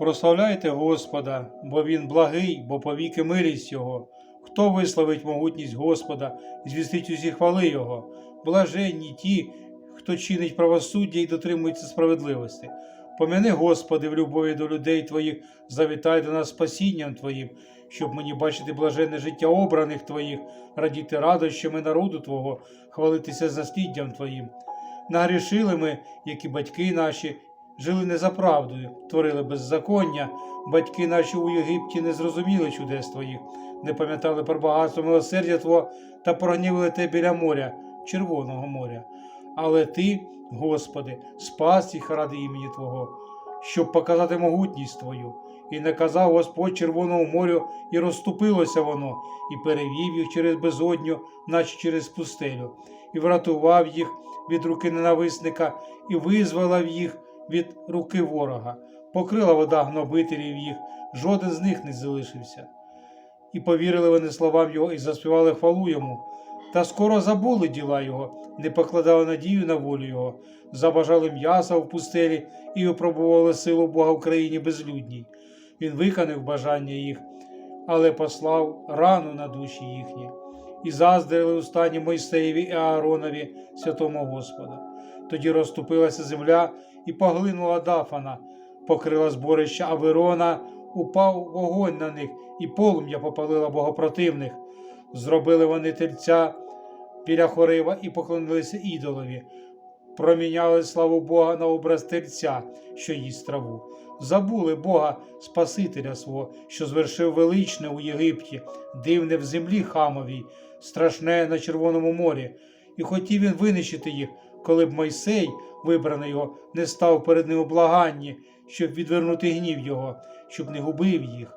Прославляйте Господа, бо Він благий, бо повіки милість Його. Хто висловить могутність Господа, звістить усі хвали Його. Блаженні ті, хто чинить правосуддя і дотримується справедливості. Помяни, Господи, в любові до людей Твоїх, завітай до нас спасінням Твоїм, щоб мені бачити блаженне життя обраних Твоїх, радіти радощами народу Твого, хвалитися засліддям Твоїм. Нагрішили ми, як і батьки наші, жили не за правдою, творили беззаконня. Батьки наші у Єгипті не зрозуміли чудес твоїх, не пам'ятали про багатство милосердя Твого та прогнівили те біля моря, Червоного моря. Але ти, Господи, спас їх ради імені Твого, щоб показати могутність Твою. І наказав Господь Червоному морю, і розступилося воно, і перевів їх через безодню, наче через пустелю, і врятував їх від руки ненависника, і визволив їх від руки ворога. Покрила вода гнобителів їх, жоден з них не залишився. І повірили вони словам його і заспівали хвалу йому. Та скоро забули діла його, не покладали надію на волю його, забажали м'яса в пустелі і випробували силу Бога в країні безлюдній. Він виконав бажання їх, але послав рану на душі їхні, і заздрили у стані Мойсеєві і Ааронові, святому Господа. Тоді розступилася земля і поглинула Дафана, покрила зборище Аверона, упав вогонь на них, і полум'я попалила богопротивних. Зробили вони тельця біля хорива і поклонилися ідолові, проміняли славу Бога на образ тельця, що їсть траву. Забули Бога Спасителя свого, що звершив величне у Єгипті, дивне в землі хамовій, страшне на Червоному морі, і хотів він винищити їх, коли б Мойсей, вибраний його, не став перед ним у благанні, щоб відвернути гнів його, щоб не губив їх.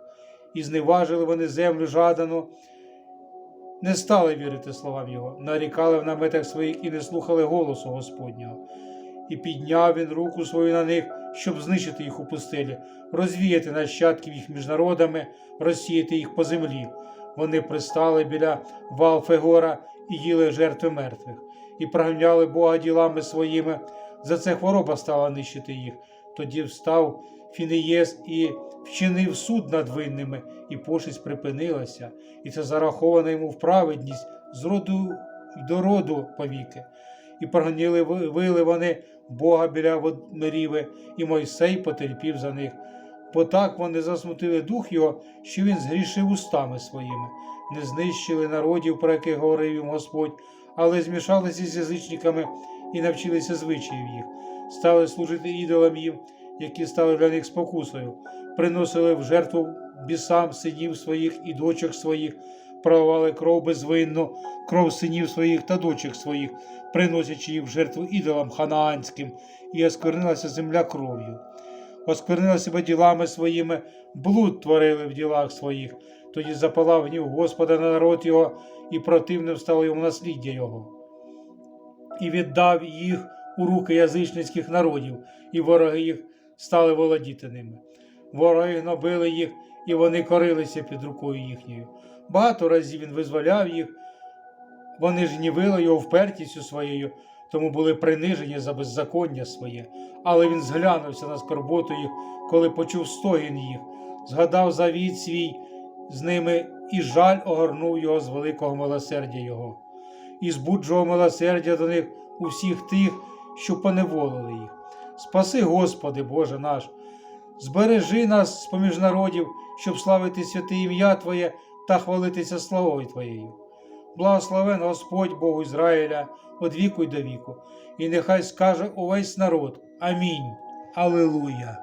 І зневажили вони землю жадану, не стали вірити словам його, нарікали в наметах своїх і не слухали голосу Господнього. І підняв він руку свою на них, щоб знищити їх у пустелі, розвіяти нащадків їх між народами, розсіяти їх по землі. Вони пристали біля Валфегора і їли жертви мертвих, і проганяли Бога ділами своїми. За це хвороба стала нищити їх. Тоді встав Фінеєс і вчинив суд над винними, і пошесть припинилася, і це зараховано йому в праведність з роду до роду повіки. І прогоніли ви- вили вони Бога біля Меріви, і Мойсей потерпів за них. Бо так вони засмутили дух його, що він згрішив устами своїми, не знищили народів, про яких говорив їм Господь, але змішалися з язичниками і навчилися звичаїв їх, стали служити ідолам їм, які стали для них спокусою, приносили в жертву бісам синів своїх і дочок своїх, проливали кров безвинну, кров синів своїх та дочок своїх, приносячи їх в жертву ідолам ханаанським, і осквернилася земля кров'ю. Осквернила себе ділами своїми, блуд творили в ділах своїх. Тоді запалав гнів Господа на народ його, і противним стало йому насліддя його. І віддав їх у руки язичницьких народів, і вороги їх стали володіти ними. Вороги гнобили їх, і вони корилися під рукою їхньою. Багато разів він визволяв їх, вони ж гнівили його впертістю своєю, тому були принижені за беззаконня своє. Але він зглянувся на скорботу їх, коли почув стогін їх, згадав завіт свій з ними, і жаль огорнув його з великого милосердя його, і збуджував милосердя до них у всіх тих, що поневолили їх. Спаси, Господи, Боже наш, збережи нас з поміж народів, щоб славити святе ім'я Твоє та хвалитися славою Твоєю. Благословен Господь Богу Ізраїля від віку й до віку, і нехай скаже увесь народ Амінь. Алилуя.